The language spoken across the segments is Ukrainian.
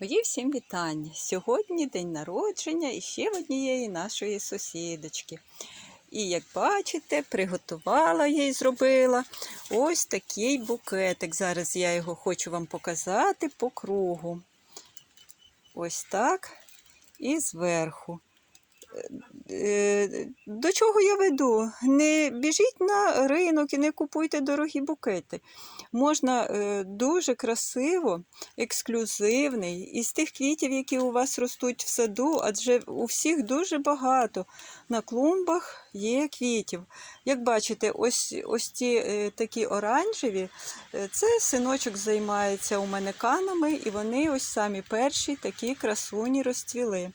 Мої всім вітання. Сьогодні день народження і ще однієї нашої сусідочки. І як бачите, приготувала я і зробила ось такий букетик. Зараз я його хочу вам показати по кругу. Ось так і зверху. Е, До чого я веду? Не біжіть на ринок і не купуйте дорогі букети. Можна е, дуже красиво, ексклюзивний, із тих квітів, які у вас ростуть в саду, адже у всіх дуже багато. На клумбах є квітів. Як бачите, ось, ось ці е, такі оранжеві, е, це синочок займається у мене канами, і вони ось самі перші такі красуні розцвіли.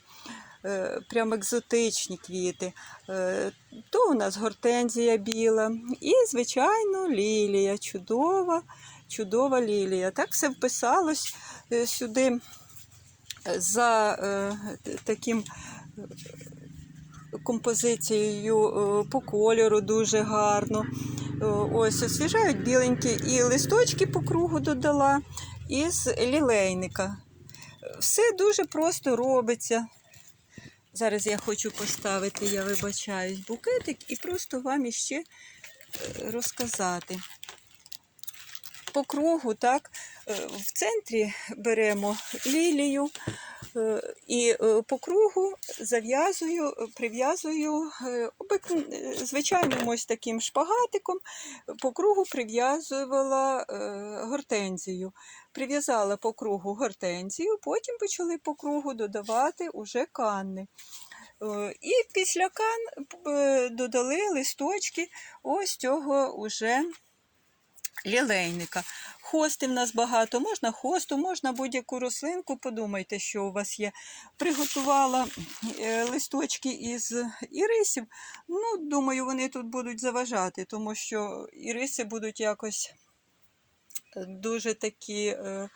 Е, Прям екзотичні квіти. Е, То у нас гортензія біла і, звичайно, лілія. Чудова, чудова лілія. Так все вписалось е, сюди за таким композицією по кольору дуже гарно. Ось освіжають біленькі і листочки по кругу додала із лілейника. Все дуже просто робиться. Зараз я хочу поставити, я вибачаюсь, букетик і просто вам іще е, розказати. По кругу, так, е, в центрі беремо лілію і е, по кругу зав'язую, е, прив'язую е, е, звичайним ось таким шпагатиком, по кругу прив'язувала е, гортензію. Прив'язала по кругу гортензію, потім почали по кругу додавати уже канни. Е, І після кан е, додали листочки ось цього уже лілейника. Хости в нас багато, можна хосту, можна будь-яку рослинку. Подумайте, що у вас є. Приготувала е, листочки із ірисів. Ну, думаю, вони тут будуть заважати, тому що іриси будуть якось е, дуже такі, е,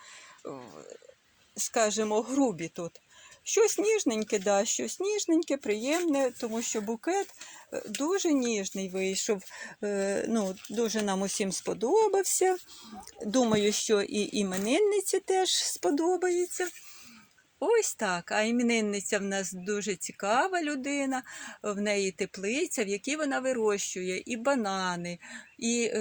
скажімо, грубі тут. Щось ніжненьке, да, щось ніжненьке, приємне, тому що букет е, дуже ніжний вийшов. Е, Ну, дуже нам усім сподобався. Думаю, що і іменинниці теж сподобається. Ось так. А іменинниця в нас дуже цікава людина. В неї теплиця, в якій вона вирощує і банани, і е,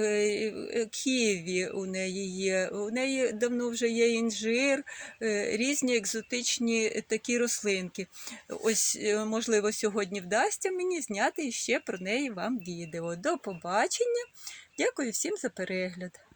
е, ківі у неї є. У неї давно вже є інжир, е, різні екзотичні такі рослинки. Ось, е, можливо, сьогодні вдасться мені зняти ще про неї вам відео. До побачення. Дякую всім за перегляд.